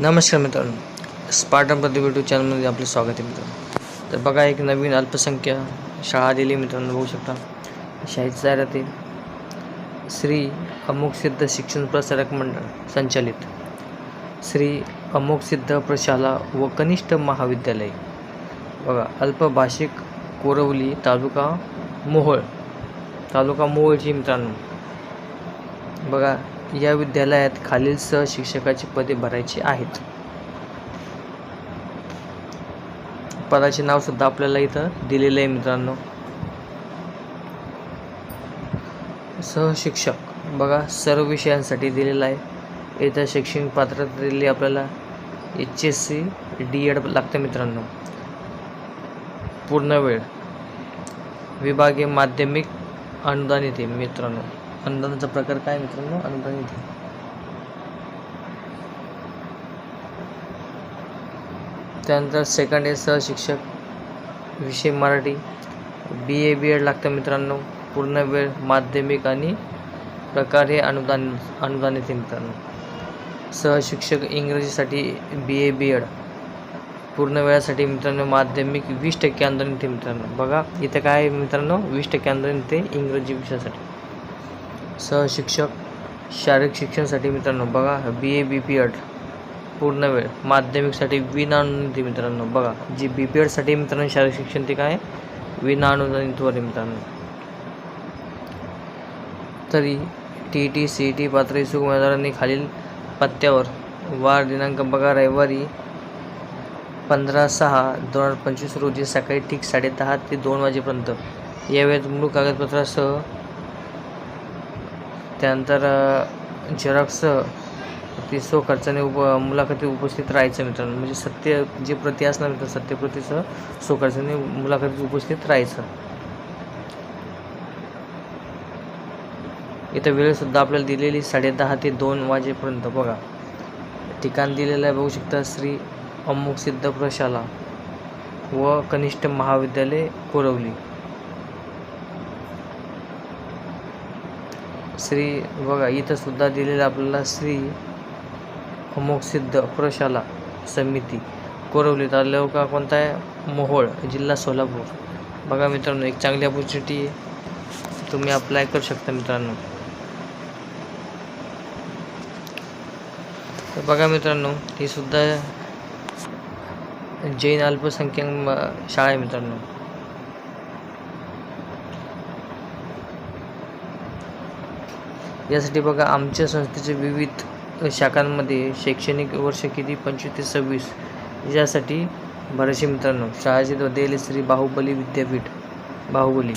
नमस्कार मित्रांनो. Spartan Pradeep YouTube चॅनलमध्ये आपलं स्वागत आहे मित्रांनो. तर बघा एक नवीन अल्पसंख्य शाळा दिली मित्रांनो बघू शकता. शाहीद जाहिरात श्री अमुक सिद्ध शिक्षण प्रसारक मंडळ संचालित. श्री अमुक सिद्ध प्रशाला व कनिष्ठ महाविद्यालय. बघा अल्पभाषिक कोरवली तालुका मोहोळ. तालुका मोहोळची मित्रांनो. बघा या विद्यालयात खालील सहशिक्षकाची पदे भरायची आहेत. पदाचे नाव सुद्धा आपल्याला इथं दिलेलं आहे मित्रांनो. सहशिक्षक. बघा सर्व विषयांसाठी दिलेला आहे. इथं शैक्षणिक पात्रता दिली आपल्याला H S C D Ed लागतं मित्रांनो. पूर्ण वेळ. विभागीय माध्यमिक अनुदान येते मित्रांनो. अनुदानाचा प्रकार काय मित्रांनो? अनुदान निधी त्यानंतर सेकंड इयर सहशिक्षक विषय मराठी. बी ए बी एड लागतं मित्रांनो. पूर्ण वेळ माध्यमिक आणि प्रकार हे अनुदान अनुदानित आहे मित्रांनो. सहशिक्षक इंग्रजीसाठी बी ए बी एड पूर्ण वेळासाठी मित्रांनो माध्यमिक वीस टक्के अनुदानित येते मित्रांनो. बघा इथं काय आहे मित्रांनो? वीस टक्के अनुदानित येते इंग्रजी विषयासाठी. सहशिक्षक शारीरिक शिक्षणासाठी मित्रांनो बघा बी ए बी पी एड पूर्ण वेळ. माध्यमिकसाठी विनाअनुदानित मित्रांनो. बघा जी बी पी एडसाठी मित्रांनो शारीरिक शिक्षण ते काय? विनानुदानितवर मित्रांनो. तरी टी टी सी टी पात्र इच्छुक उमेदवारांनी खालील पत्त्यावर. वार दिनांक बघा रविवारी पंधरा सहा दोन हजार पंचवीस रोजी सकाळी ठीक साडेदहा ते दोन वाजेपर्यंत. यावेळेत मूळ कागदपत्रासह त्यानंतर झेरॉक्स ती सो खर्चाने उप मुलाखती उपस्थित राहायचं मित्रांनो. म्हणजे सत्य जे प्रती असणार मित्र सत्यप्रतीसह सो खर्चाने मुलाखतीत उपस्थित राहायचं. इथं वेळसुद्धा आपल्याला दिलेली साडेदहा ते दोन वाजेपर्यंत बघा. ठिकाण दिलेलं आहे बघू शकता श्री अमुक सिद्ध प्रशाला व कनिष्ठ महाविद्यालय कोरवली. श्री बघा इथंसुद्धा दिलेलं आपल्याला श्री अमोक सिद्ध प्रशाला समिती कोरवली तालुका कोणता आहे? मोहोळ जिल्हा सोलापूर. बघा मित्रांनो एक चांगली अपॉर्च्युनिटी आहे. तुम्ही अप्लाय करू शकता मित्रांनो. तर बघा मित्रांनो ही सुद्धा जैन अल्पसंख्याक म- शाळा आहे मित्रांनो. यासाठी बघा आमच्या संस्थेचे विविध शाखांमध्ये शैक्षणिक वर्ष किती? पंचवीस ते सव्वीस. यासाठी बरेचसे मित्रांनो शाळेचे देले श्री बाहुबली विद्यापीठ. बाहुबली.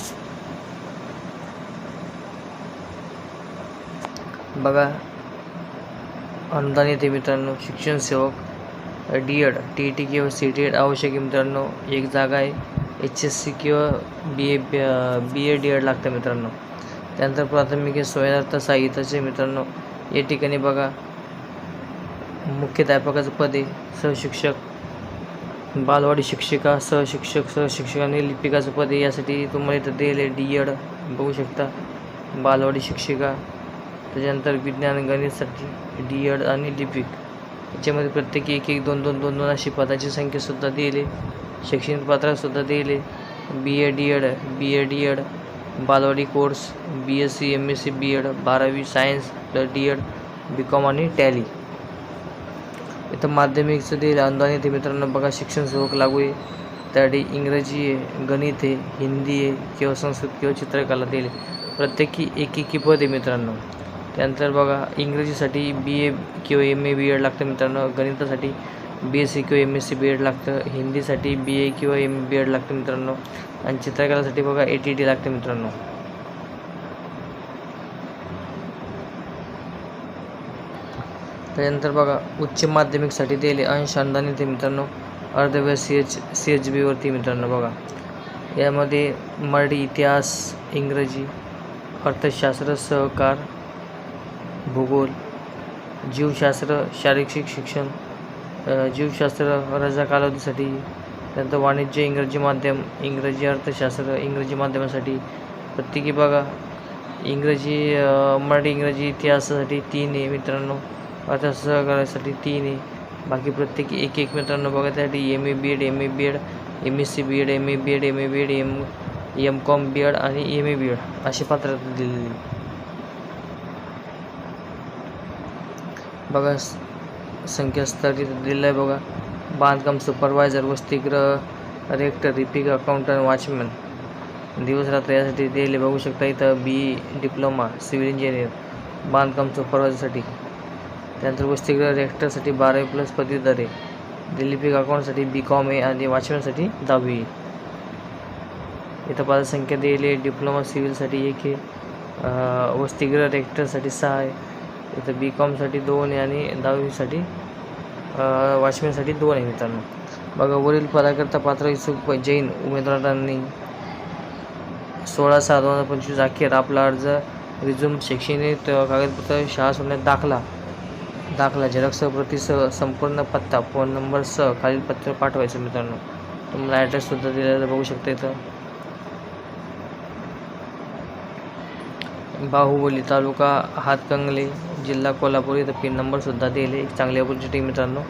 बघा अनुदान येते मित्रांनो शिक्षण सेवक D Ed T E T किंवा सी टी एड आवश्यक आहे मित्रांनो एक जागा आहे. एच एस सी किंवा बी A B A D Ed लागतं मित्रांनो. त्यानंतर प्राथमिक स्वयंार्थ साहित्याचे मित्रांनो या ठिकाणी बघा मुख्याध्यापकाचं पदे सहशिक्षक बालवाडी शिक्षिका सहशिक्षक सहशिक्षक आणि लिपिकाचं पदे यासाठी तुम्हाला इथं दिले डी एड बघू शकता. बालवाडी शिक्षिका त्याच्यानंतर विज्ञान गणितसाठी डी एड आणि लिपिक. याच्यामध्ये प्रत्येकी एक एक दोन दोन दोन दोन अशी पदाची संख्यासुद्धा दिली शैक्षणिक पात्रसुद्धा दिले B A D Ed B A D Ed बालवाडी course B S C M S C B Ed बारावी science D Ed B Com आणि टॅली इथं माध्यमिकचं दिलं अनुदान येते मित्रांनो बघा शिक्षण सेवक लागू आहे. त्यासाठी इंग्रजी आहे गणित आहे हिंदी आहे किंवा संस्कृत किंवा चित्रकला दिले. प्रत्येकी एक एक पद आहे मित्रांनो. त्यानंतर बघा इंग्रजीसाठी बी ए किंवा एम ए बी एड लागतं मित्रांनो. गणितासाठी बी एस सी किंवा M S C B Ed लागतं. हिंदीसाठी बी ए किंवा एम बी एड लागतं मित्रांनो. आणि चित्रकलासाठी बघा ए टी टी लागते मित्रांनो. त्यानंतर बघा उच्च माध्यमिकसाठी दिले अंश अनुदान येते मित्रांनो. अर्धव्य सी एच सी एच बीवरती मित्रांनो बघा. यामध्ये मराठी इतिहास इंग्रजी अर्थशास्त्र सहकार भूगोल जीवशास्त्र शारीरिक शिक्षण जीवशास्त्र रजा कालावधीसाठी त्यानंतर वाणिज्य इंग्रजी माध्यम इंग्रजी अर्थशास्त्र इंग्रजी माध्यमासाठी. प्रत्येकी बघा इंग्रजी मराठी इंग्रजी इतिहासासाठी तीन आहे मित्रांनो. अर्थशास्त्र करायसाठी तीन आहे. बाकी प्रत्येकी एक एक मित्रांनो बघा त्यासाठी M A B Ed M A B Ed M S C B Ed M A B Ed M A B Ed M M Com B Ed आणि एम ए बी एड अशी पात्रता दिलेली बघा संख्यास्थळ संकेतस्थळ तिथं दिलेलं आहे बघा. बांधकाम सुपरवायझर वसतिगृह रेक्टर रिपिक अकाउंटंट वॉचमॅन दिवस रात्र यासाठी दिले बघू शकता इथं बी डिप्लोमा सिव्हिल इंजिनियर बांधकाम सुपरवायझरसाठी त्यानंतर वसतिगृह रेक्टरसाठी बारावी प्लस पदवीधरे दिल्ली दिलीपिक अकाउंटसाठी बी कॉम ए आणि वॉचमॅनसाठी दहावी. इथं पदसंख्या दिली डिप्लोमा सिव्हिलसाठी एक आहे. अं, वसतिगृह रेक्टरसाठी सहा आहे. इथं बी कॉमसाठी दोन आहे आणि दहावीसाठी वॉचमॅनसाठी दोन आहे मित्रांनो. बघा वरील पदाकरता पात्र इच्छुक जैन उमेदवारांनी सोळा सहा दोन हजार पंचवीस अखेर आपला अर्ज रिझ्यूम शैक्षणिक कागदपत्र शाळा सोडण्यात दाखला. दाखला झेरॉक्स प्रतीसह संपूर्ण पत्ता फोन नंबरसह खालील पत्र पाठवायचं मित्रांनो. तुम्हाला ॲड्रेससुद्धा दिलेला बघू शकता इथं. बाहुबली तालुका हातकंगले जिल्हा कोल्हापूर इथं पिन नंबरसुद्धा दिले. एक चांगली टीम मित्रांनो.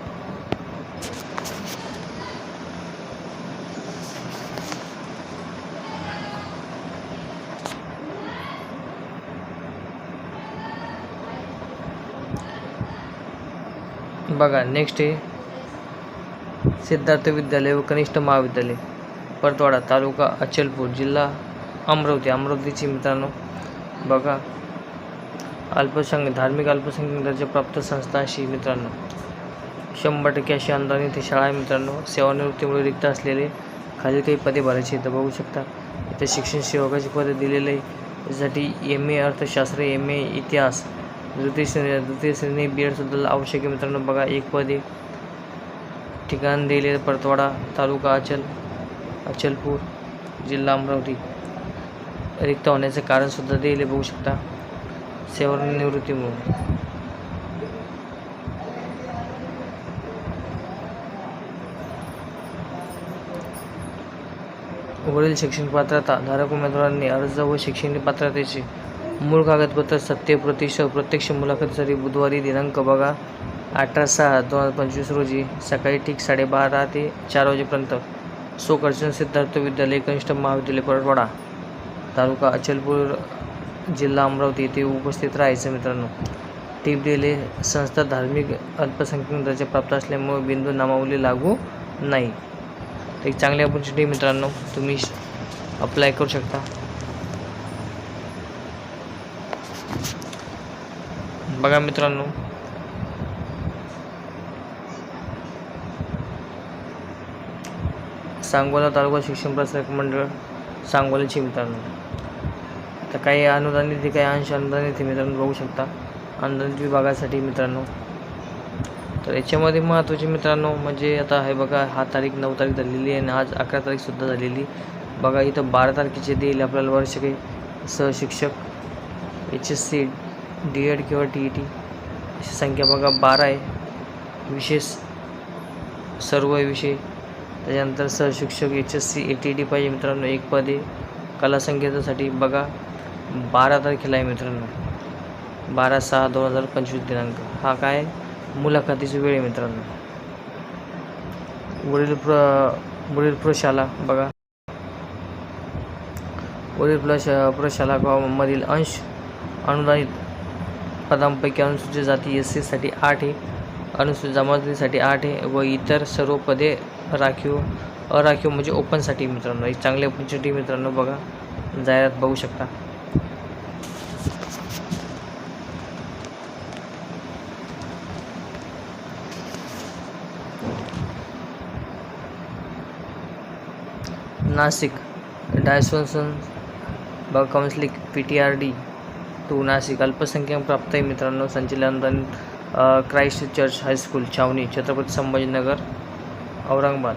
बघा नेक्स्ट आहे. सिद्धार्थ विद्यालय व कनिष्ठ महाविद्यालय परतवाडा तालुका अचलपूर जिल्हा अमरावती. अमरावतीची मित्रांनो बघा. अल्पसंख्य धार्मिक अल्पसंख्याक दर्जाप्राप्त संस्था अशी मित्रांनो. शंभर टक्के अशी अनुदानित इथे शाळा आहे मित्रांनो. सेवानिवृत्तीमुळे रिक्त असलेले खाली काही पदे भरायची इथं बघू शकता. इथं शिक्षण सेवकाची पदे दिलेले आहे. त्यासाठी एम ए अर्थशास्त्र एम ए इतिहास द्वितीय श्रेणी द्वितीय श्रेणी बी एडसुद्धा आवश्यक आहे मित्रांनो. बघा एक पदे. ठिकाण दिले परतवाडा तालुका अचल अचलपूर जिल्हा अमरावती. रिक्त होण्याचे कारणसुद्धा दिले बघू शकता. सेवानिवृत्तीमुळे वरील शैक्षणिक पात्रता धारक उमेदवारांनी अर्ज व शैक्षणिक पात्रतेचे मूळ कागदपत्र सत्य प्रतिशत प्रत्यक्ष मुलाखतीसाठी बुधवारी दिनांक बघा अठरा सहा दोन हजार पंचवीस रोजी सकाळी ठीक साडेबारा ते चार वाजेपर्यंत सोकर्षण सिद्धार्थ विद्यालय कनिष्ठ महाविद्यालय परतवाडा. तालुका अचलपूर जिल्हा अमरावती येथे उपस्थित राहायचं मित्रांनो. टीप दिले संस्था धार्मिक अल्पसंख्याक दर्जा प्राप्त असल्यामुळे बिंदू नामावली लागू नाही. एक चांगली अपॉर्च्युनिटी मित्रांनो तुम्ही अप्लाय करू शकता. बघा मित्रांनो. सांगोला तालुका शिक्षण प्रसारक मंडळ सांगोल्याची मित्रांनो आता काही अनुदान आहे, काही अंश अनुदान आहे मित्रांनो बघू शकता. अनुदानित विभागासाठी मित्रांनो. तर याच्यामध्ये महत्त्वाचे मित्रांनो म्हणजे आता हे बघा हा तारीख नऊ तारीख झालेली आहे आणि आज अकरा तारीखसुद्धा झालेली. बघा इथं बारा तारखेचे देईल आपल्याला वर्ष काही सहशिक्षक H S C D Ed किंवा टी ई टी अशी संख्या बघा बारा आहे. विशेष सर्व विषय त्याच्यानंतर सहशिक्षक H S C A T D पाहिजे मित्रांनो. एक पदे कला संगीतासाठी बघा बारा तारखेला आहे मित्रांनो. बारा सहा दोन हजार पंचवीस दिनांक. हा काय? मुलाखतीची वेळ आहे मित्रांनो. वडील प्र वडील प्रशाला बघा. वडील प्रश प्रशाला गावामधील अंश अनुदानित पदांपैकी अनुसूचित जाती एस सीसाठी आठ आहे. अनुसूचित जमातीसाठी आठ आहे व इतर सर्व पदे राखीव अराखीव म्हणजे ओपनसाठी मित्रांनो. एक चांगली ऑपॉर्च्युनिटी मित्रांनो बघा जाहिरात बघू शकता. नाशिक डायसोन्सन बघा counselling P T R D. To Nashik अल्पसंख्याक प्राप्त आहे मित्रांनो संचलन क्राईस्ट चर्च हायस्कूल छावणी छत्रपती संभाजीनगर औरंगाबाद.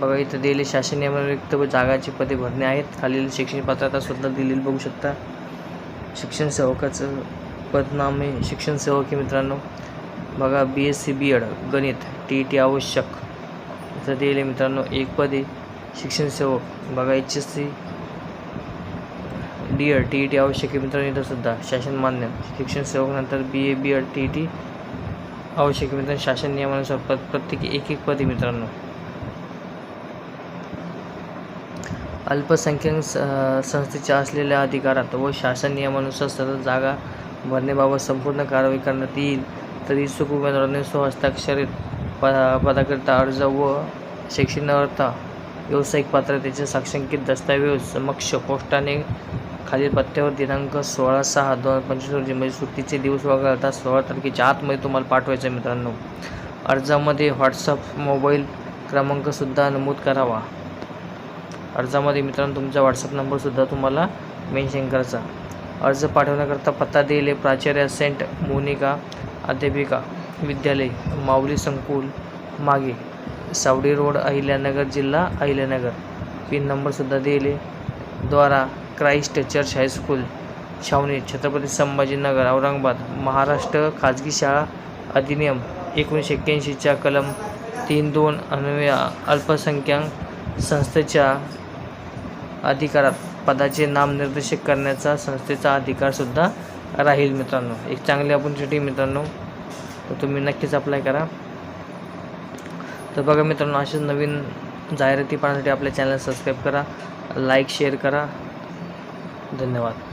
बघा इथं दिलेले शासन नियमानुसार व जागाची पदे भरणे आहेत. खालील शैक्षणिक पात्रतासुद्धा दिलेली बघू शकता. शिक्षण सेवकाचं पदनामे शिक्षण सेवक आहे मित्रांनो. बघा B S C B Ed गणित टी ई टी आवश्यक. इथं दिले मित्रांनो एक पदे शिक्षण सेवक. बघा H S C D Ed T E T आवश्यक आहे मित्रांनो इथं सुद्धा शासन मान्य. शिक्षण सेवकानंतर B A B Ed T E T आवश्यक आहे मित्रांनो शासन नियमानुसार पद प्रत्येकी एक एक पदी मित्रांनो. अल्पसंख्याक स संस्थेच्या असलेल्या अधिकारात व शासन नियमानुसार सतत जागा भरण्याबाबत संपूर्ण कारवाई करण्यात येईल तर इच्छुक उमेदवारांनी स्वहस्ताक्षरित प पदाकरिता अर्ज व शैक्षणिक अर्थ व्यावसायिक पात्रतेचे साक्षांकित दस्तऐवज समक्ष पोस्टाने खालील पत्त्यावर दिनांक सोळा सहा दोन हजार पंचवीस रोजी म्हणजे सुट्टीचे दिवस वगळता सोळा तारखेच्या आतमध्ये तुम्हाला पाठवायचं आहे मित्रांनो. अर्जामध्ये व्हॉट्सअप मोबाईल क्रमांकसुद्धा नमूद करावा. अर्जामध्ये मित्रांनो तुमचा व्हॉट्सअप नंबरसुद्धा तुम्हाला मेन्शन करायचा. अर्ज पाठवण्याकरता पत्ता दिले प्राचार्य सेंट मोनिका अध्यापिका विद्यालय माऊली संकुल मागे सावडी रोड अहिल्यानगर जिल्हा अहिल्यानगर. पिन नंबरसुद्धा दिले द्वारा क्राइस्ट चर्च हायस्कूल छावणी छत्रपती संभाजीनगर औरंगाबाद महाराष्ट्र खाजगी शाळा अधिनियम एकोणीसशे एक्क्याऐंशीच्या कलम तीन दोन अन्वया अल्पसंख्याक संस्थेच्या अधिकारात पदाचे नामनिर्देशित करण्याचा संस्थेचा अधिकारसुद्धा राहील मित्रांनो. एक चांगली ऑपॉर्च्युनिटी मित्रांनो. तर तुम्ही नक्कीच अप्लाय करा. तर बघा मित्रांनो असेच नवीन जाहिराती पाहण्यासाठी आपल्या चॅनल सबस्क्राईब करा लाईक शेअर करा. धन्यवाद.